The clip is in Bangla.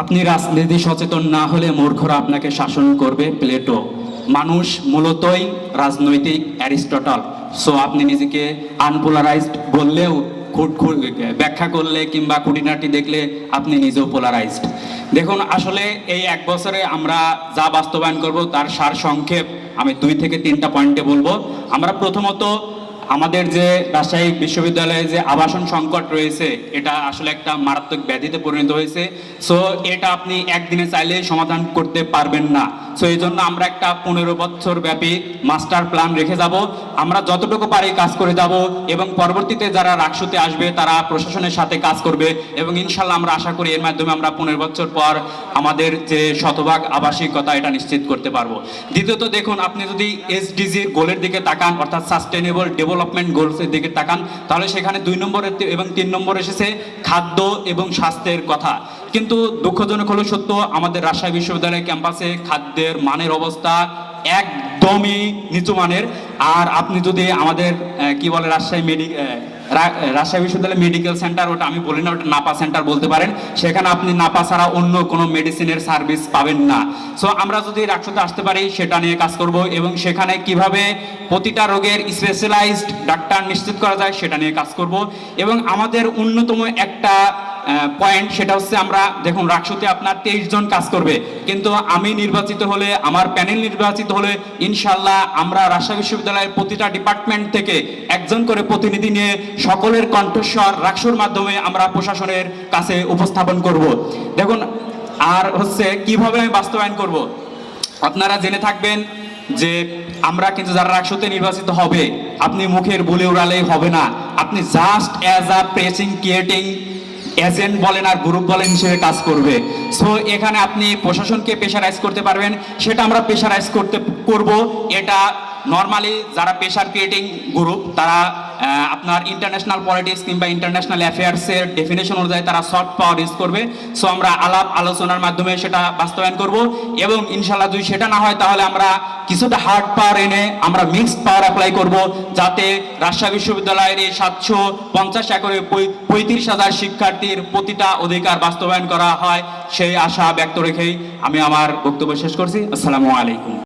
আপনি রাজনীতি সচেতন না হলে মূর্খরা আপনাকে শাসন করবে, প্লেটো। মানুষ মূলতই রাজনৈতিক অ্যারিস্টটল। সো আপনি নিজেকে আনপোলারাইজড বললেও ব্যাখ্যা করলে কিংবা খুঁটিনাটি দেখলে আপনি নিজেও পোলারাইজড দেখুন, আসলে এই এক বছরে আমরা যা বাস্তবায়ন করব, তার সার সংক্ষেপ আমি দুই থেকে তিনটা পয়েন্টে বলব। আমরা প্রথমত আমাদের যে রাজশাহী বিশ্ববিদ্যালয়ে যে আবাসন সংকট রয়েছে, এটা আসলে একটা মারাত্মক ব্যাধিতে পরিণত হয়েছে। সো এটা আপনি একদিনে চাইলে সমাধান করতে পারবেন না। সো এই জন্য আমরা একটা পনেরো বছর ব্যাপী মাস্টার প্ল্যান রেখে যাব। আমরা যতটুকু পারি কাজ করে যাব এবং পরবর্তীতে যারা রাকসুতে আসবে, তারা প্রশাসনের সাথে কাজ করবে এবং ইনশাল্লাহ আমরা আশা করি এর মাধ্যমে আমরা পনেরো বছর পর আমাদের যে শতভাগ আবাসিকতা, এটা নিশ্চিত করতে পারব। দ্বিতীয়ত দেখুন, আপনি যদি এসডিজির গোলের দিকে তাকান, অর্থাৎ সাস্টেনেবল ডেভেলপমেন্ট গোলসের দিকে তাকান তাহলে সেখানে দুই নম্বরের এবং তিন নম্বর এসেছে খাদ্য এবং স্বাস্থ্যের কথা। কিন্তু দুঃখজনক হলো সত্য আমাদের রাজশাহী বিশ্ববিদ্যালয় ক্যাম্পাসে খাদ্যের মানের অবস্থা একদমই নিচু মানের। আর আপনি যদি আমাদের কি বলে রাজশাহী মেডি আহ, রা- রাজশাহী বিশ্ববিদ্যালয় মেডিকেল সেন্টার ওটা আমি বলি না, ওটা নাপা সেন্টার বলতে পারেন। সেখানে আপনি নাপা ছাড়া অন্য কোনো মেডিসিনের সার্ভিস পাবেন না। সো আমরা যদি রাজশাহীতে আসতে পারি, সেটা নিয়ে কাজ করব এবং সেখানে কীভাবে প্রতিটা রোগের স্পেশালাইজড ডাক্তার নিশ্চিত করা যায়, সেটা নিয়ে কাজ করব। এবং আমাদের অন্যতম একটা পয়েন্ট সেটা হচ্ছে আমরা দেখুন রাকসুতে আপনার তেইশ জন কাজ করবে। কিন্তু আমি নির্বাচিত হলে, আমার প্যানেল নির্বাচিত হলে ইনশাল্লাহ আমরা রাজশাহী বিশ্ববিদ্যালয়ের প্রতিটা ডিপার্টমেন্ট থেকে একজন করে প্রতিনিধি নিয়ে সকলের কণ্ঠস্বর রাকসুর মাধ্যমে আমরা প্রশাসনের কাছে উপস্থাপন করব। দেখুন, আর হচ্ছে কীভাবে আমি বাস্তবায়ন করব? আপনারা জেনে থাকবেন যে আমরা কিন্তু যারা রাকসুতে নির্বাচিত হবে, আপনি মুখের বলে উড়ালেই হবে না। আপনি just as a pressing creating agent বলেন আর গ্রুপ বলেন হিসেবে কাজ করবে। সো এখানে আপনি প্রশাসনকে প্রেশারাইজ করতে পারবেন। সেটা আমরা প্রেশারাইজ করতে, করব। এটা নর্মালি যারা প্রেশার ক্রিয়েটিং গ্রুপ তারা আপনার ইন্টারন্যাশনাল পলিটিক্স কিংবা ইন্টারন্যাশনাল অ্যাফেয়ার্সের ডেফিনেশন অনুযায়ী তারা সফট পাওয়ার ইউজ করবে। সো আমরা আলাপ আলোচনার মাধ্যমে সেটা বাস্তবায়ন করব এবং ইনশাল্লাহ যদি সেটা না হয়, তাহলে আমরা কিছুটা হার্ড পাওয়ার এনে আমরা মিক্সড পাওয়ার অ্যাপ্লাই করব, যাতে রাজশাহী বিশ্ববিদ্যালয়ের এই সাতশো পঞ্চাশ একরে পঁয়ত্রিশ হাজার শিক্ষার্থীর প্রতিটা অধিকার বাস্তবায়ন করা হয়, সেই আশা ব্যক্ত রেখেই আমি আমার বক্তব্য শেষ করছি। আসসালামু আলাইকুম।